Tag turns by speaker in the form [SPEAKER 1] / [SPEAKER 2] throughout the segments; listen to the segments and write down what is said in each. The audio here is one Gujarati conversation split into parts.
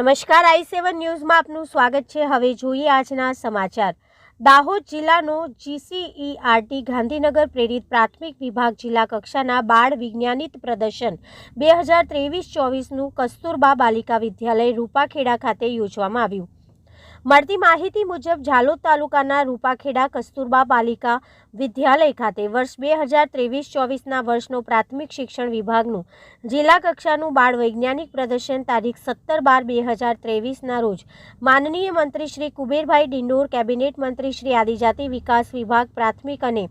[SPEAKER 1] નમસ્કાર, આઈ સેવન ન્યૂઝમાં આપનું સ્વાગત છે. હવે જોઈએ આજના સમાચાર. દાહોદ જિલ્લાનો જીસીઈઆરટી ગાંધીનગર પ્રેરિત પ્રાથમિક વિભાગ જિલ્લા કક્ષાના બાળ વિજ્ઞાનિત પ્રદર્શન બે હજાર ત્રેવીસ ચોવીસનું કસ્તુરબા બાલિકા વિદ્યાલય રૂપાખેડા ખાતે યોજવામાં આવ્યું. મળતી માહિતી મુજબ ઝાલોદ તાલુકાના રૂપાખેડા કસ્તુરબા પાલિકા વિદ્યાલય ખાતે વર્ષ બે હજાર ત્રેવીસ ચોવીસના વર્ષનો પ્રાથમિક શિક્ષણ વિભાગનું જિલ્લા કક્ષાનું બાળ વૈજ્ઞાનિક પ્રદર્શન તારીખ સત્તર બાર બે હજાર ત્રેવીસના રોજ માનનીય મંત્રી શ્રી કુબેરભાઈ ડિંડોર, કેબિનેટ મંત્રી શ્રી આદિજાતિ વિકાસ વિભાગ પ્રાથમિક અને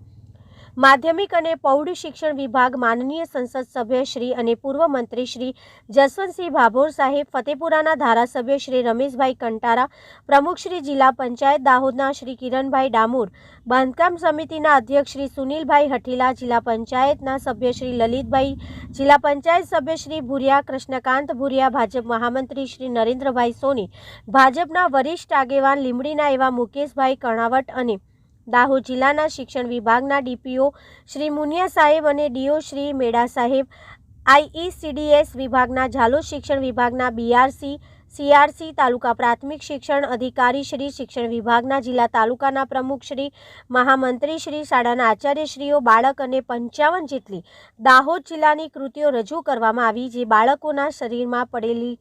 [SPEAKER 1] માધ્યમિક અને પૌઢ શિક્ષણ વિભાગ માનનીય સંસદ સભ્ય શ્રી અને પૂર્વ મંત્રી શ્રી જસવંતસિંહ ભાભોર સાહેબ, ફતેપુરાના ધારાસભ્ય શ્રી રમેશભાઈ કંટારા, પ્રમુખ શ્રી જિલ્લા પંચાયત દાહોદના શ્રી કિરણભાઈ ડામોર, બાંધકામ સમિતિના અધ્યક્ષ શ્રી સુનિલભાઈ હઠીલા, જિલ્લા પંચાયતના સભ્ય શ્રી લલિતભાઈ, જિલ્લા પંચાયત સભ્ય શ્રી ભુરિયા કૃષ્ણકાંત ભુરિયા, ભાજપ મહામંત્રી શ્રી નરેન્દ્રભાઈ સોની, ભાજપના વરિષ્ઠ આગેવાન લીમડીના એવા મુકેશભાઈ કર્ણાવટ અને દાહોદ જિલ્લાના શિક્ષણ વિભાગના ડીપીઓ શ્રી મુનિયા સાહેબ અને ડીઓ શ્રી મેડા સાહેબ, આઈઈસીડીએસ વિભાગના ઝાલોદ શિક્ષણ વિભાગના બીઆરસી, સીઆરસી તાલુકા પ્રાથમિક શિક્ષણ અધિકારી શ્રી શિક્ષણ વિભાગના જિલ્લા તાલુકાના પ્રમુખ શ્રી, મહામંત્રી શ્રી, શાળાના આચાર્યશ્રીઓ, બાળક અને પંચાવન જેટલી દાહોદ જિલ્લાની કૃતિઓ રજૂ કરવામાં આવી જે બાળકોના શરીરમાં પડેલી,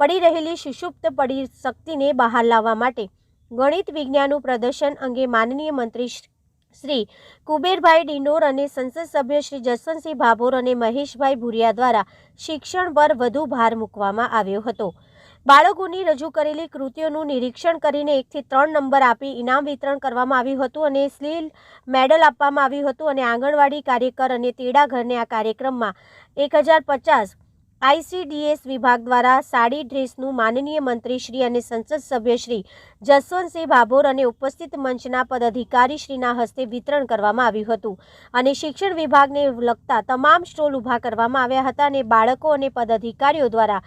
[SPEAKER 1] પડી રહેલી સુષુપ્ત પડી શક્તિને બહાર લાવવા માટે ગણિત વિજ્ઞાનનું પ્રદર્શન અંગે માનનીય મંત્રી શ્રી- કુબેરભાઈ ડિંડોર અને સંસદ સભ્ય શ્રી જસવંતસિંહ ભાભોર અને મહેશભાઈ ભુરિયા દ્વારા શિક્ષણ પર વધુ ભાર મૂકવામાં આવ્યો હતો. બાળકોની રજૂ કરેલી કૃતિઓનું નિરીક્ષણ કરીને એકથી ત્રણ નંબર આપી ઇનામ વિતરણ કરવામાં આવ્યું હતું અને સ્લીલ મેડલ આપવામાં આવ્યું હતું અને આંગણવાડી કાર્યકર અને તેડા ઘરને આ કાર્યક્રમમાં એક હજાર પચાસ આઈસીડીએસ વિભાગ દ્વારા સાડી ડ્રેસનું માનનીય મંત્રી શ્રી અને સંસદ સભ્યશ્રી જસવંતસિંહ ભાભોર અને ઉપસ્થિત મંચના પદાધિકારીશ્રીના હસ્તે વિતરણ કરવામાં આવ્યું હતું. અને શિક્ષણ વિભાગને લગતા તમામ સ્ટોલ ઊભા કરવામાં આવ્યા હતા અને બાળકો અને પદાધિકારીઓ દ્વારા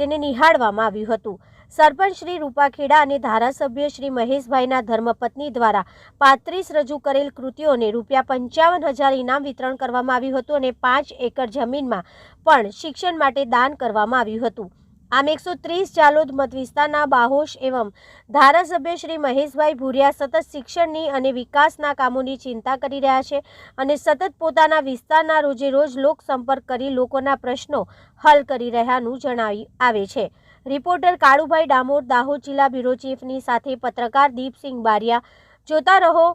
[SPEAKER 1] તેને નિહાળવામાં આવ્યું હતું. સરપંચ શ્રી રૂપાખેડા અને ધારાસભ્ય શ્રી મહેશભાઈના ધર્મપત્ની દ્વારા પાંત્રીસ રજૂ કરેલ કૃતિઓને રૂપિયા પંચાવન હજાર ઇનામ વિતરણ કરવામાં આવ્યું હતું અને પાંચ એકર જમીનમાં પણ શિક્ષણ માટે દાન કરવામાં આવ્યું હતું. આમ એકસો ત્રીસ ચાલોદ મત વિસ્તારના બાહોશ એવમ ધારાસભ્ય શ્રી મહેશભાઈ ભુરિયા સતત શિક્ષણની અને વિકાસના કામોની ચિંતા કરી રહ્યા છે અને સતત પોતાના વિસ્તારના રોજે રોજ લોક સંપર્ક કરી લોકોના પ્રશ્નો હલ કરી રહ્યાનું જણાવી આવે છે. રિપોર્ટર કાળુભાઈ ડામોર, દાહોદ જિલ્લા બ્યુરો ચીફની સાથે પત્રકાર દીપસિંહ બારિયા. જોતા રહો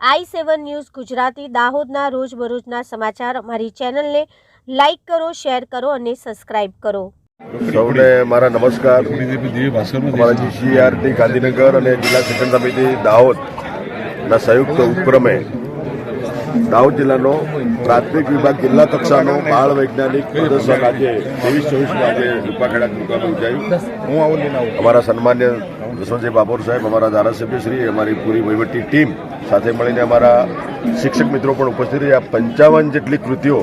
[SPEAKER 1] આઈ સેવન ન્યૂઝ ગુજરાતી, દાહોદના રોજબરોજના સમાચાર. અમારી ચેનલને લાઈક કરો, શેર કરો અને સબસ્ક્રાઇબ કરો.
[SPEAKER 2] સૌને મારા નમસ્કાર. અમારા જીસીઆરટી ગાંધીનગર અને જિલ્લા શિક્ષણ સમિતિ દાહોદના સંયુક્ત ઉપક્રમે દાહોદ જિલ્લાનો પ્રાથમિક વિભાગ જિલ્લા કક્ષાનો બાળ વૈજ્ઞાનિક પ્રદર્શન આજે ત્રેવીસ, ચોવીસમાં આજે રૂપાખેડા તાલુકામાં યોજાયું અમારા સન્માન્ય જસવંતસિંહ બાબોર સાહેબ, અમારા ધારાસભ્યશ્રી અમારી પૂરી વહીવટી ટીમ સાથે મળીને અમારા શિક્ષક મિત્રો પણ ઉપસ્થિત રહ્યા. પંચાવન જેટલી કૃતિઓ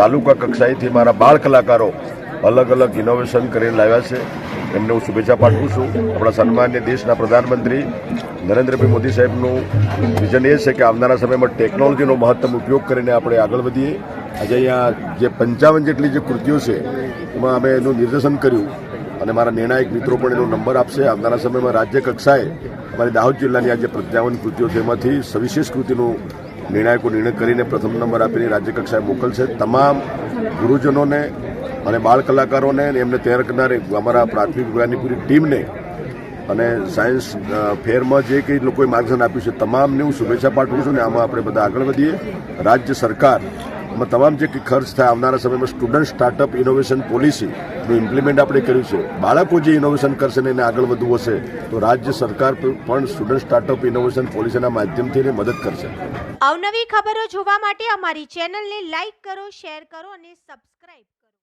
[SPEAKER 2] તાલુકા કક્ષાએથી મારા બાળ કલાકારો અલગ અલગ ઇનોવેશન કરીને લાવ્યા છે. એમને હું શુભેચ્છા પાઠવું છું. આપણા સન્માન્ય દેશના પ્રધાનમંત્રી નરેન્દ્રભાઈ મોદી સાહેબનું વિઝન એ છે કે આવનારા સમયમાં ટેકનોલોજીનો મહત્તમ ઉપયોગ કરીને આપણે આગળ વધીએ. આજે અહીંયા જે પંચાવન જેટલી જે કૃતિઓ છે, એમાં અમે એનું નિર્દેશન કર્યું અને મારા નિર્ણાયક મિત્રો પણ એનો નંબર આપશે. આવનારા સમયમાં રાજ્ય કક્ષાએ અમારી દાહોદ જિલ્લાની આજે પંચાવન કૃતિઓ છે સવિશેષ કૃતિનું નિર્ણાયકો નિર્ણય કરીને પ્રથમ નંબર આપીને રાજ્ય કક્ષાએ મોકલશે. તમામ ગુરુજનોને અને બાળ કલાકારોને એમને તૈયાર કરનાર અમારા પ્રાથમિક વિભાગની પૂરી ટીમને અને સાયન્સ ફેરમાં જે કંઈ લોકોએ માર્ગદર્શન આપ્યું છે, તમામને હું શુભેચ્છા પાઠવું છું ને આમાં આપણે બધા આગળ વધીએ. રાજ્ય સરકાર, આમાં તમામ જે કંઈ ખર્ચ થાય આવનારા સમયમાં સ્ટુડન્ટ સ્ટાર્ટઅપ ઇનોવેશન પોલિસીનું ઇમ્પ્લિમેન્ટ આપણે કર્યું છે. બાળકો જે ઇનોવેશન કરશે ને એને આગળ વધવું હશે, તો રાજ્ય સરકાર પણ સ્ટુડન્ટ સ્ટાર્ટઅપ ઇનોવેશન પોલિસીના માધ્યમથી એને મદદ કરશે.
[SPEAKER 1] અવનવી ખબરો જોવા માટે અમારી ચેનલને લાઈક કરો, શેર કરો અને સબસ્ક્રાઇબ